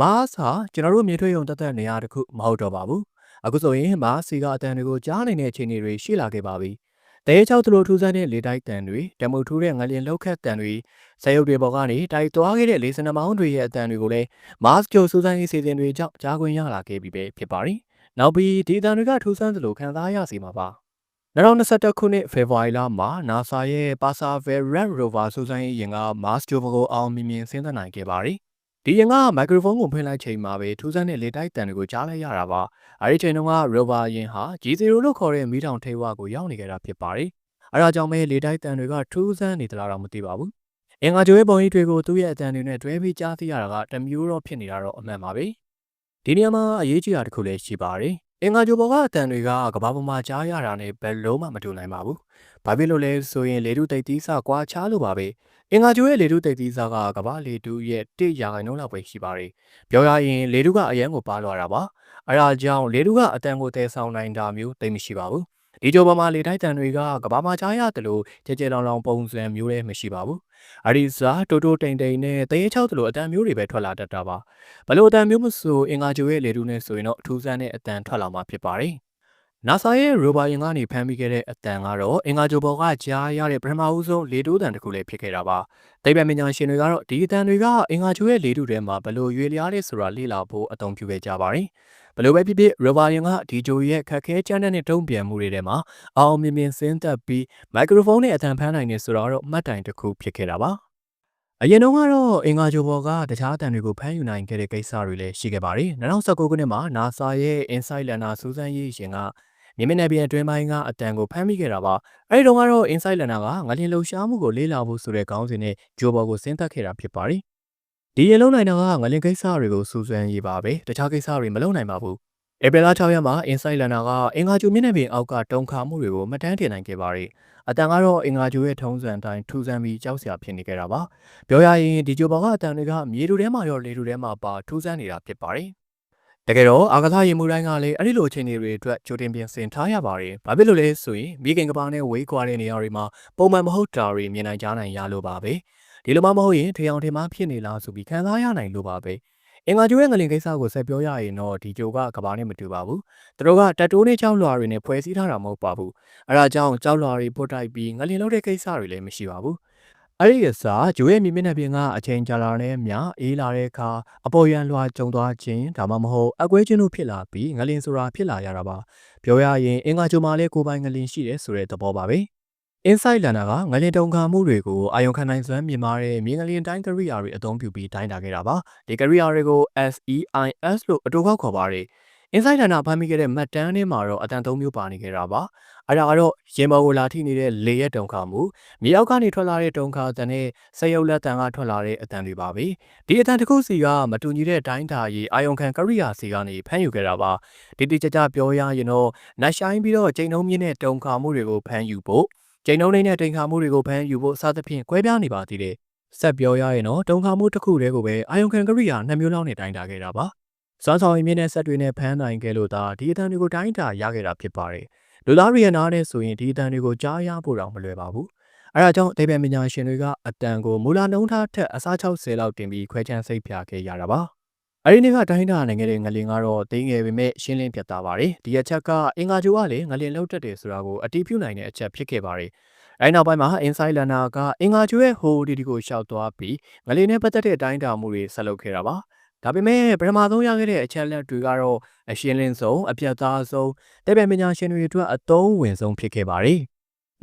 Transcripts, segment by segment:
မားစ်ဟာကျွန်တော်တို့မြင်တွေ့ရုံတသက်နေရာတစ်ခုမဟုတ်တော့ပါဘူးအခုဆိုရင်မားစီကအတန်တွေကိုကြားနိုင်တဲ့အခြေအနေတွေရှိလာခဲ့ပါပြီတရေချောက်သူလိုထူးဆန်းတဲ့လေတိုက်တန်တွေတမုတ်ထူးတဲ့ငလျင်လောက်ခတ်တန်တွေဆဲရုပ်တွေပေါ်ကနေတိုက်သွားခဲ့တဲ့လေစနမောင်းတွေရဲ့အတန်တွေကိုလည်းမားစ်ကျိုစူးစမ်းရေးစီစဉ်တွေကြောင့်ကြားခွင့်ရလာခဲ့ပြီပဲဖြစ်ပါတယ်နောက်ပြီးဒီအတန်တွေကထူးဆန်းသလိုခံစားရစီမှာပါ2021ခုနှစ်ဖေဖော်ဝါရီလမှာ NASA ရဲ့ Perseverance rover စူးစမ်းရေးယာဉ်က Mars ဂြိုဟ်ပေါ်ကိုအောင်မြင်မြင်ဆင်းသက်နိုင်ခဲ့ပါတယ်။ ဒီယာဉ်ကမိုက်ခရိုဖုန်းကိုဖွင့်လိုက်ချိန်မှာပဲထူးဆန်းတဲ့လေတိုက်တန်တွေကိုကြားလိုက်ရတာပါ။အဲဒီချိန်တုန်းက rover ယာဉ်ဟာ G0 လို့ခေါ်တဲ့မီးတောင်ထိပ်ဝကိုရောက်နေကြတာဖြစ်ပါတယ်။အဲဒါကြောင့်ပဲလေတိုက်တန်တွေကထူးဆန်းနေသလားတော့မသိပါဘူး။အင်္ဂါကျိုးရဲ့ပုံရိပ်တွေကိုသူ့ရဲ့အတန်တွေနဲ့တွဲပြီးကြားသိရတာကတစ်မျိုးတော့ဖြစ်နေတာတော့အမှန်ပါပဲ။ဒီနေရာမှာအရေးကြီးတာတစ်ခုလည်းရှိပါတယ်။ အင်္ဂါဂျိုဘောကအတန်တွေကကဘာပေါ်မှာကြားရတာနဲ့ဘယ်လုံးမှမတူနိုင်ပါဘူး။ဘာဖြစ်လို့လဲဆိုရင်လေထုတိတ်သီးစာကွာခြားလို့ပါပဲ။အင်္ဂါဂျိုရဲ့လေထုတိတ်သီးစာကကဘာလေထုရဲ့1ရာခိုင်နှုန်းလောက်ပဲရှိပါတယ်။ပြောရရင်လေထုကအရန်ကိုပါလွာတာပါ။အဲဒါကြောင့်လေထုကအတန်ကိုတည်ဆောင်နိုင်တာမျိုးသိမရှိပါဘူး။ ဒီကြိုပေါ်မှာလေတိုက်တန်တွေကကဘာမှာကြားရတယ်လို့ကြဲကြဲလောင်လောင်ပုံစံမျိုးလည်းမရှိပါဘူး။အရီစာတိုတိုတိန်တိန်နဲ့တရေချောက်တလို့အတန်မျိုးတွေပဲထွက်လာတတ်တာပါဘလို့အတန်မျိုးမဆိုအင်္ဂါဂျိုရဲ့လေထုနဲ့ဆိုရင်တော့အထူးဆန်းတဲ့အတန်ထွက်လာမှာဖြစ်ပါတယ်။ NASA ရဲ့ rover ယာဉ်ကနေဖမ်းမိခဲ့တဲ့အတန်ကတော့အင်္ဂါဂျိုဘောကကြားရတဲ့ပထမဦးဆုံးလေတိုးတန်တစ်ခုလည်းဖြစ်ခဲ့တာပါ။သိပ္ပံပညာရှင်တွေကတော့ဒီအတန်တွေကအင်္ဂါဂျိုရဲ့လေထုထဲမှာဘလို့ရွေလျားလဲဆိုတာလေ့လာဖို့အသုံးပြုခဲ့ကြပါတယ်။ ဘလို့ပဲဖြစ်ဖြစ် rover ယာဉ်ကဒီဂျိုရဲ့ခက်ခဲကြမ်းတဲ့တုံ့ပြန်မှုတွေထဲမှာအောင်မြင်မြင်ဆင်းသက်ပြီးမိုက်ခရိုဖုန်းနဲ့အတန်ဖမ်းနိုင်နေဆိုတော့မှတ်တိုင်တစ်ခုဖြစ်ခဲ့တာပါ။အရင်တုန်းကတော့အင်္ဂါဂျိုဘော်ကတခြားအတန်တွေကိုဖမ်းယူနိုင်ခဲ့တဲ့ကိစ္စတွေလည်းရှိခဲ့ပါတယ်။2019ခုနှစ်မှာ NASA ရဲ့ Insight Lander စူးစမ်းရေးယာဉ်ကမြင်းမနယ်ပြည်အတွင်းပိုင်းကအတန်ကိုဖမ်းမိခဲ့တာပါ။အဲဒီတုန်းကတော့ Insight Lander ကငလျင်လှုပ်ရှားမှုကိုလေ့လာဖို့ဆိုတဲ့ခေါင်းစဉ်နဲ့ဂျိုဘော်ကိုဆင်းသက်ခဲ့တာဖြစ်ပါတယ်။ ဒီရင်လုံးနိုင်တာကငလျင်ကိစ္စတွေကိုစူးစမ်းရေးပါပဲ။တခြားကိစ္စတွေမလုပ်နိုင်ပါဘူး။ဧပြီလ6ရက်မှာ Insight Lander ကအင်္ဂါဂျိုမြင်းနယ်ပြည်အောက်ကတုံခါမှုတွေကိုမှတ်တမ်းတင်နိုင်ခဲ့ပါတယ်။အတန်ကတော့အင်္ဂါဂျိုရဲ့ထုံးစံတိုင်းထူဆန်းပြီးကြောက်စရာဖြစ်နေကြတာပါပြောရရင်ဒီဂျိုဘောင်ကအတန်တွေကမြေတူထဲမှာရောလေတူထဲမှာပါထူဆန်းနေတာဖြစ်ပါတယ်တကယ်တော့အာကစားရင်မှုတိုင်းကလည်းအဲ့ဒီလိုအခြေအနေတွေအတွက်ကြိုတင်ပြင်ဆင်ထားရပါတယ်။ဘာဖြစ်လို့လဲဆိုရင်မိခင်ကဘာနဲ့ဝေးကွာတဲ့နေရာတွေမှာပုံမှန်မဟုတ်တာတွေမြင်နိုင်ကြနိုင်ရလို့ပါပဲ။ ဒီလိုမှမဟုတ်ရင်ထျောင်ထင်မှဖြစ်နေလားဆိုပြီးခံစားရနိုင်လို့ပါပဲ။အင်္ဂါကျိုးရဲ့ငလင်ကိစ္စကိုဆက်ပြောရရင်တော့ဒီကျိုးကကဘာနဲ့မတူပါဘူး။သူတို့ကတက်တိုးနဲ့ကြောက်လွှာတွေနဲ့ဖွဲ့စည်းထားတာမဟုတ်ပါဘူး။အဲဒါကြောင့်ကြောက်လွှာတွေပုတ်တိုက်ပြီးငလင်လောက်တဲ့ကိစ္စတွေလည်းမရှိပါဘူး။အဲ့ဒီအစားဂျိုးရဲ့မြေမျက်နှာပြင်ကအချိန်ကြာလာတဲ့မြအေးလာတဲ့အခါအပေါ်ရန်လွှာကျုံသွားခြင်းဒါမှမဟုတ်အကွဲခြင်းတို့ဖြစ်လာပြီးငလင်ဆိုတာဖြစ်လာရတာပါ။ပြောရရင်အင်္ဂါကျိုးမှာလည်းကိုယ်ပိုင်ငလင်ရှိတယ်ဆိုတဲ့သဘောပါပဲ။ Insight Lander ကငလျင်တုံခါမှုတွေကိုအာယုံခံနိုင်စွမ်းမြင်မာတဲ့မြေငလျင်တိုင်းကရိယာတွေအသုံးပြုပြီးတိုင်းတာခဲ့တာပါဒီကရိယာတွေကို SEIS လို့အတူကောက်ခေါ်ပါတယ် Insight Lander ဖမ်းမိခဲ့တဲ့မှတ်တမ်းထဲမှာတော့အတန်သုံးမျိုးပါနေခဲ့တာပါအဲ့ဒါကတော့ရင်ပေါ်ကိုလာထိနေတဲ့လေရဲ့တုံခါမှုမြေအောက်ကနေထွက်လာတဲ့တုံခါတန်နဲ့ဆယ်ရုပ်လက်တန်ကထွက်လာတဲ့အတန်တွေပါပဲဒီအတန်တစ်ခုစီကမတူညီတဲ့တိုင်းတာရေးအာယုံခံကရိယာစီကနေဖမ်းယူခဲ့တာပါဒီတိကျကျပြောရရင်တော့နတ်ရှိုင်းပြီးတော့ချိန်နှုံးမြင့်တဲ့တုံခါမှုတွေကိုဖမ်းယူဖို့ ကျိန်နှုံးလေးနဲ့တိမ်ခါမှုတွေကိုဖမ်းယူဖို့စသဖြင့်ကွဲပြားနေပါသေးတယ်။ဆက်ပြောရရင်တော့တုံခါမှုတစ်ခုတည်းကိုပဲအာယုံခံကရိယာနှစ်မျိုးလောက်နဲ့တိုင်းတာခဲ့တာပါ။စွမ်းဆောင်ရည်မြင့်တဲ့ဆက်တွေနဲ့ဖမ်းနိုင်ခဲ့လို့သာဒီအတန်တွေကိုတိုင်းတာရခဲ့တာဖြစ်ပါတယ်။လူသားရီယနာနဲ့ဆိုရင်ဒီအတန်တွေကိုကြားရဖို့တော့မလွယ်ပါဘူး။အဲဒါကြောင့်အသေးပဲပညာရှင်တွေကအတန်ကိုမူလာနှုံးထားထက်အစား60လောက်တင်ပြီးခွဲခြမ်းစိတ်ဖြာခဲ့ရတာပါ။ အဲဒီနေ့ကတိုင်းတာနိုင်ခဲ့တဲ့ငလင်ကတော့သိငယ်ပေမဲ့ရှင်းလင်းပြတ်သားပါတယ်ဒီအချက်ကအင်္ဂါဂျိုကလည်းငလင်လောက်တက်တယ်ဆိုတာကိုအတိပြုနိုင်တဲ့အချက်ဖြစ်ခဲ့ပါတယ်အဲဒီနောက်ပိုင်းမှာ Inside Lana ကအင်္ဂါဂျိုရဲ့ဟိုဒီဒီကိုရှောက်သွားပြီးငလင်နဲ့ပတ်သက်တဲ့တိုင်းတာမှုတွေဆက်လုပ်ခဲ့တာပါဒါပေမဲ့ပထမဆုံးရခဲ့တဲ့အချက်လက်တွေကတော့အရှင်းလင်းဆုံးအပြတ်သားဆုံးတပည့်ပညာရှင်တွေအတွက်အသုံးဝင်ဆုံးဖြစ်ခဲ့ပါတယ်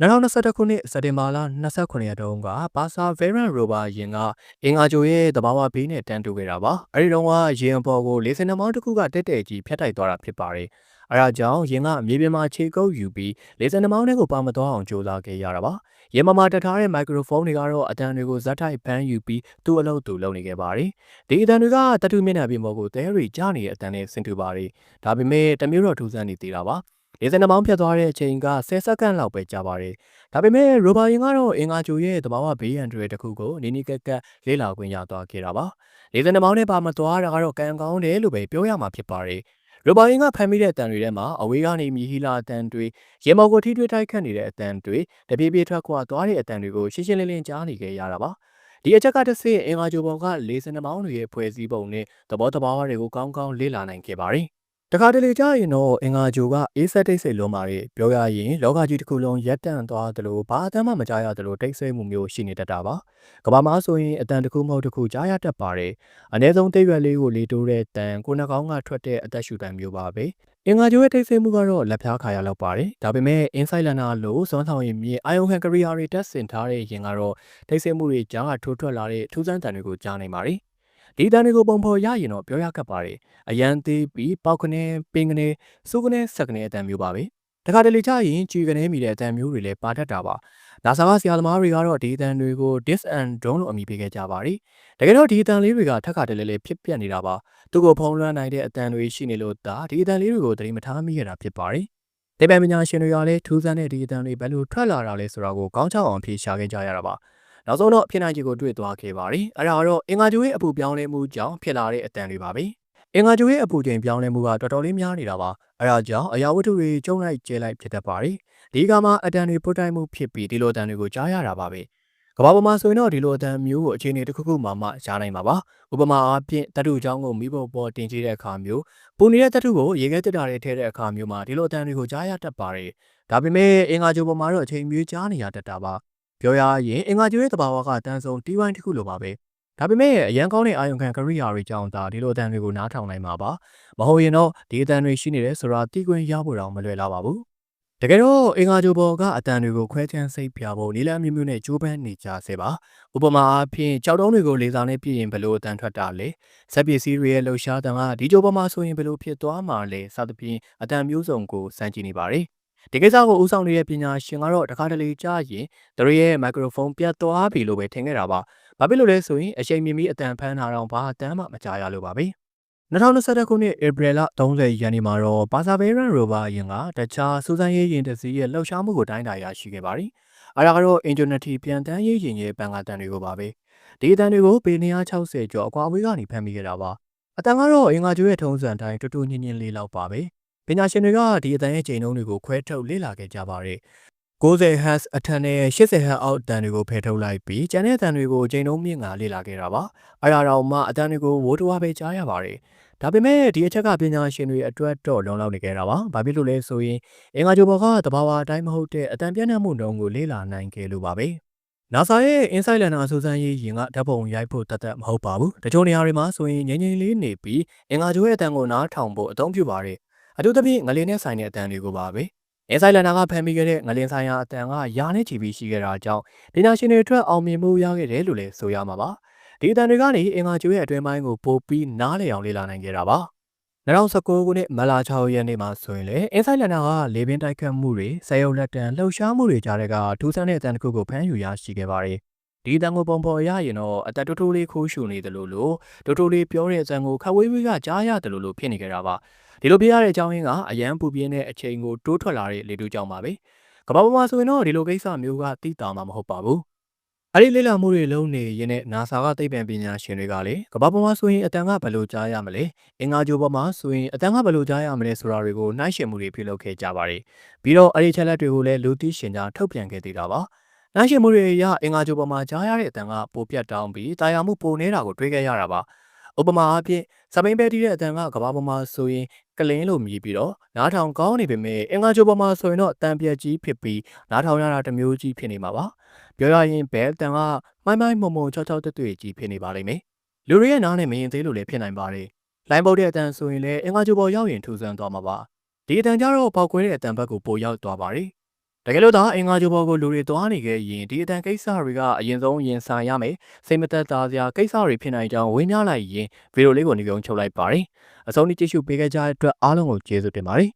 2021ခုနှစ်စက်တင်ဘာလ29ရက်တုန်းကဘာဆာဗေရန်ရိုဘာယင်ကအင်္ဂါဂျိုရဲ့တဘာဝဘေးနဲ့တန်းတူခဲ့တာပါအဲဒီတုန်းကရင်ပေါ်ကိုလေစင်နှမောင်းတစ်ခုကတက်တက်ကြီးဖျက်တိုက်သွားတာဖြစ်ပါတယ်အဲဒါကြောင့်ယင်ကမြေပြင်မှာခြေကုပ်ယူပြီးလေစင်နှမောင်းတွေကိုပါမသွားအောင်ကြိုးစားခဲ့ရတာပါရင်မမှာတထားတဲ့မိုက်ခရိုဖုန်းတွေကတော့အတန်တွေကိုဇက်ထိုက်ဖမ်းယူပြီးသူ့အလုပ်သူလုပ်နေခဲ့ပါတယ်ဒီအတန်တွေကတတူမျက်နှာပြင်ပေါ်ကိုတဲရီကြားနေတဲ့အတန်နဲ့ဆင်တူပါတယ်ဒါပေမဲ့တမျိုးတော့ထူးဆန်းနေသေးတာပါ လေစင်နှမောင်းဖြတ်သွားတဲ့အချိန်က10စက္ကန့်လောက်ပဲကြာပါတယ်။ဒါပေမဲ့ရိုဘာယင်ကတော့အင်္ဂါဂျိုရဲ့တဘာဝဘေးရန်တွေတခုကိုနီနီကက်ကက်လေးလာခွင့်ရသွားခဲ့တာပါ။လေစင်နှမောင်းနဲ့ပါမသွားတာကတော့ကံကောင်းတယ်လို့ပဲပြောရမှာဖြစ်ပါတယ်။ရိုဘာယင်ကဖမ်းမိတဲ့အတန်တွေထဲမှာအဝေးကနေမြည်ဟီလာအတန်တွေရေမော်ကိုထိထွေးတိုက်ခတ်နေတဲ့အတန်တွေတပြေးပြေးထွက်ခွာသွားတဲ့အတန်တွေကိုရှင်းရှင်းလင်းလင်းကြားနေခဲ့ရတာပါ။ဒီအချက်ကတစ်ဆင့်အင်္ဂါဂျိုပေါ်ကလေစင်နှမောင်းတွေရဲ့ဖွဲ့စည်းပုံနဲ့သဘောတဘာဝတွေကိုကောင်းကောင်းလေ့လာနိုင်ခဲ့ပါတယ်။ တခါတလေကြာရင်တော့အင်္ဂါဂျိုကအေးဆက်တိတ်ဆိတ်လွန်ပါတယ်ပြောရရင်လောကကြီးတစ်ခုလုံးရပ်တန့်သွားသလိုဘာအတမ်းမှမကြားရသလိုတိတ်ဆိတ်မှုမျိုးရှိနေတတ်တာပါ။ကဘာမှာဆိုရင်အတန်တစ်ခုမဟုတ်တစ်ခုကြားရတတ်ပါတယ်။အ ਨੇ ဆုံးတိတ်ရွက်လေးကိုလေတိုးတဲ့တန်ကိုနှကောင်းကထွက်တဲ့အသက်ရှူတန်မျိုးပါပဲ။အင်္ဂါဂျိုရဲ့တိတ်ဆိတ်မှုကတော့လက်ဖျားခါရလောက်ပါတယ်။ဒါပေမဲ့ Insight Liner လို့စွမ်းဆောင်ရည်မြေအာယုံခံကရိယာတွေတက်ဆင်ထားတဲ့ရင်ကတော့တိတ်ဆိတ်မှုတွေကြားကထိုးထွက်လာတဲ့ထူးဆန်းတန်တွေကိုကြားနိုင်ပါတယ်။ ဒီတန်တွေကိုပုံဖော်ရရင်တော့ပြောရခက်ပါတယ်။အရန်သေးပြီးပေါက်ခနဲပင်ခနဲစိုးခနဲဆက်ခနဲအတန်မျိုးပါပဲ။တခါတလေကြာရင်ကြည်ခနဲမိတဲ့အတန်မျိုးတွေလည်းပါတတ်တာပါ။နာဆာကဆရာသမားတွေကတော့ဒီအတန်တွေကို dis and don လို့အမည်ပေးခဲ့ကြပါတယ်။တကယ်တော့ဒီအတန်လေးတွေကထက်ခါတလဲလဲဖြစ်ပြနေတာပါ။သူ့ကိုဖုံးလွှမ်းနိုင်တဲ့အတန်တွေရှိနေလို့ဒါဒီအတန်လေးတွေကိုသတိမထားမိရတာဖြစ်ပါတယ်။တေပန်ပညာရှင်တွေကလည်းထူးဆန်းတဲ့ဒီအတန်တွေဘယ်လိုထွက်လာတာလဲဆိုတာကိုကောင်းချောက်အောင်ဖြေရှာခဲ့ကြရတာပါ။ နောက်ဆုံးတော့ဖြစ်နိုင်ခြေကိုတွေ့သွားခဲ့ပါတယ်။အဲ့ဒါကတော့အင်္ဂါဂျိုရဲ့အပူပြောင်းလဲမှုကြောင့်ဖြစ်လာတဲ့အတန်တွေပါပဲ။အင်္ဂါဂျိုရဲ့အပူချိန်ပြောင်းလဲမှုကတော်တော်လေးများနေတာပါ။အဲ့ဒါကြောင့်အရာဝတ္ထုတွေကျုံလိုက်ကျဲလိုက်ဖြစ်တတ်ပါတယ်။ဒီကမှာအတန်တွေပုတ်တိုင်းမှုဖြစ်ပြီးဒီလိုအတန်တွေကိုကြားရတာပါပဲ။ကဘာပေါ်မှာဆိုရင်တော့ဒီလိုအတန်မျိုးကိုအခြေအနေတစ်ခုခုမှမှရှားနိုင်မှာပါ။ဥပမာအားဖြင့်တတုချောင်းကိုမိဖို့ပေါ်တင်ကြည့်တဲ့အခါမျိုးပူနေတဲ့တတုကိုရေခဲတက်တာတွေထည့်တဲ့အခါမျိုးမှာဒီလိုအတန်တွေကိုကြားရတတ်ပါတယ်။ဒါပေမဲ့အင်္ဂါဂျိုပေါ်မှာတော့အချိန်မျိုးကြားနေရတတ်တာပါ။ ပြောရရင်အင်္ဂါဂျိုရဲ့တဘာဝကတန်ဆုံတီးဝိုင်းတစ်ခုလိုပါပဲ။ဒါပေမဲ့အရန်ကောင်းတဲ့အာယုံခံကရိယာတွေကြောင့်ဒါဒီလိုအတန်တွေကိုနားထောင်နိုင်မှာပါ။မဟုတ်ရင်တော့ဒီအတန်တွေရှိနေတယ်ဆိုတာသိခွင့်ရဖို့တောင်မလွယ်လာပါဘူး။တကယ်တော့အင်္ဂါဂျိုဘော်ကအတန်တွေကိုခွဲခြမ်းစိတ်ပြဖို့နီလန်းမျိုးမျိုးနဲ့ကြိုးပမ်းနေကြဆဲပါဥပမာအားဖြင့်ကြောက်တုံးတွေကိုလေစာနဲ့ပြည့်ရင်ဘယ်လိုအတန်ထွက်တာလဲဇက်ပစ္စည်းတွေရဲ့လှုပ်ရှားတန်ကဒီကြိုပေါ်မှာဆိုရင်ဘယ်လိုဖြစ်သွားမှာလဲစသဖြင့်အတန်မျိုးစုံကိုစမ်းကြည့်နေပါတယ် ဒီကိစ္စကိုဦးဆောင်နေတဲ့ပညာရှင်ကတော့တခါတလေကြားရင်သူတို့ရဲ့မိုက်ခရိုဖုန်းပြတ်သွားပြီလို့ပဲထင်ခဲ့တာပါဘာဖြစ်လို့လဲဆိုရင်အချိန်မြင့်ပြီးအတန်ဖမ်းတာတော့ဘာအတန်မှမကြားရလို့ပါပဲ2021ခုနှစ်ဧပြီလ30ရက်နေ့မှာတော့ Perseverance rover ယာဉ်ကတခြားစူးစမ်းရေးယာဉ်တစ်စီးရဲ့လှုပ်ရှားမှုကိုတိုင်းတာရရှိခဲ့ပါတယ်။အဲဒါကတော့ Ingenuity ပြန်တန်းရေးယာဉ်ရဲ့ပန်ကာတန်တွေကိုပါပဲ။ဒီအတန်တွေကိုပေ260ကျော်အကွာအဝေးကနေဖမ်းမိခဲ့တာပါ။အတန်ကတော့အင်္ဂါကျိုးရဲ့ထုံးစံတိုင်းတူတူညင်ညင်လေးလောက်ပါပဲ။ ပညာရှင်တွေကဒီအတန်ရဲ့ချိန်နှုန်းတွေကိုခွဲထုတ်လေ့လာခဲ့ကြပါတယ်။90 Hz အထက်နဲ့80 Hz အောက်တန်တွေကိုဖယ်ထုတ်လိုက်ပြီးကျန်တဲ့အတန်တွေကိုချိန်နှုန်းမြင့်ကလေ့လာခဲ့တာပါ။အဲဒါတော့မှအတန်တွေကိုဝိုးတွားပဲကြားရပါတယ်။ဒါပေမဲ့ဒီအချက်ကပညာရှင်တွေအတွက်တော့လုံလောက်နေကြတာပါ။ဘာဖြစ်လို့လဲဆိုရင်အင်္ဂါဂျိုဘော်ကတဘာဝအတိုင်းမဟုတ်တဲ့အတန်ပြန့်နှံ့မှုနှုန်းကိုလေ့လာနိုင်ခဲ့လို့ပါပဲ။ NASA ရဲ့ Insight Liner စူးစမ်းရေးယာဉ်ကဓာတ်ပုံရိုက်ဖို့တတ်တတ်မဟုတ်ပါဘူး။တချို့နေရာတွေမှာဆိုရင်ငြိမ်ငြိမ်လေးနေပြီးအင်္ဂါဂျိုရဲ့အတန်ကိုနားထောင်ဖို့အသုံးပြုပါတယ်။ အထူးသဖြင့်ငလင်းနဲ့ဆိုင်တဲ့အတန်တွေကိုပါပဲ။ Insight Liner ကဖန်ပြီးခဲ့တဲ့ငလင်းဆိုင်ရာအတန်ကယာနဲ့ချီပြီးရှိခဲ့တာကြောင့်ပညာရှင်တွေအတွက်အောင်မြင်မှုရခဲ့တယ်လို့လည်းဆိုရမှာပါ။ဒီအတန်တွေကနေအင်္ဂါဂျိုရဲ့အတွင်းပိုင်းကိုပို့ပြီးနားလည်အောင်လေ့လာနိုင်ခဲ့တာပါ။2019ခုနှစ်မလာ6ရက်နေ့မှာဆိုရင်လေအင်းဆိုင်လန်နာကလေပင်တိုက်ခတ်မှုတွေဆယ်ရုပ်လက်တံလှုပ်ရှားမှုတွေကြားတဲ့ကထူးဆန်းတဲ့အတန်တစ်ခုကိုဖမ်းယူရရှိခဲ့ပါတယ်။ဒီအတန်ကိုပုံဖော်ရရင်တော့အသက်တိုးတိုးလေးခိုးရှုနေတယ်လို့လို့တိုးတိုးလေးပြောတဲ့အတန်ကိုခက်ဝေးဝေးကကြားရတယ်လို့လို့ဖြစ်နေကြတာပါ။ ဒီလိုပြရတဲ့အကြောင်းရင်းကအရန်ပူပြင်းတဲ့အချိန်ကိုတိုးထွက်လာတဲ့လေတူးကြောင့်ပါပဲ။ကမ္ဘာပေါ်မှာဆိုရင်တော့ဒီလိုကိစ္စမျိုးကသိတာမှမဟုတ်ပါဘူး။အဲ့ဒီလေ့လာမှုတွေလုံးနေရင်းနဲ့ NASA ကသိပ္ပံပညာရှင်တွေကလည်းကမ္ဘာပေါ်မှာဆိုရင်အတန်ကဘယ်လိုကြားရမလဲအင်္ဂါဂျိုပေါ်မှာဆိုရင်အတန်ကဘယ်လိုကြားရမလဲဆိုတာတွေကိုနှိုင်းယှဉ်မှုတွေပြုလုပ်ခဲ့ကြပါတယ်ပြီးတော့အဲ့ဒီချက်လက်တွေကိုလည်းလူသိရှင်ကြားထုတ်ပြန်ခဲ့သေးတာပါနှိုင်းယှဉ်မှုတွေအရအင်္ဂါဂျိုပေါ်မှာကြားရတဲ့အတန်ကပိုပြတ်တောင်းပြီးတာယာမှုပိုနေတာကိုတွေးခဲ့ရတာပါ ဥပမာအဖြစ်စပိန်ပဲတီးတဲ့အတန်ကကဘာပေါ်မှာဆိုရင်ကလင်းလို့မြည်ပြီးတော့နားထောင်ကောင်းနေပေမဲ့အင်္ဂါချိုပေါ်မှာဆိုရင်တော့တန်ပြက်ကြီးဖြစ်ပြီးနားထောင်ရတာတစ်မျိုးကြီးဖြစ်နေမှာပါပြောရရင်ဘဲတန်ကမိုင်းမိုင်းမုံမုံချောချောတွတ်တွတ်ကြီးဖြစ်နေပါလိမ့်မယ်လူတွေရဲ့နားနဲ့မရင်သေးလို့လည်းဖြစ်နိုင်ပါတယ်လိုင်းပုတ်တဲ့အတန်ဆိုရင်လည်းအင်္ဂါချိုပေါ်ရောက်ရင်ထူဆန်းသွားမှာပါဒီအတန်ကြတော့ပေါက်ကွဲတဲ့အတန်ဘက်ကိုပိုရောက်သွားပါတယ် တကယ်လို့သာအင်္ဂါချိုဘောကိုလူတွေသွားနေခဲ့ရင်ဒီအတန်ကိစ္စတွေကအရင်ဆုံးရင်ဆိုင်ရမယ်စိတ်မသက်သာစရာကိစ္စတွေဖြစ်နိုင်ကြောင်းဝေမျှလိုက်ရင်ဗီဒီယိုလေးကိုနေပြုံးချုပ်လိုက်ပါတယ်အဆုံးထိကြည့်ရှုပေးခဲ့ကြတဲ့အတွက်အားလုံးကိုကျေးဇူးတင်ပါတယ်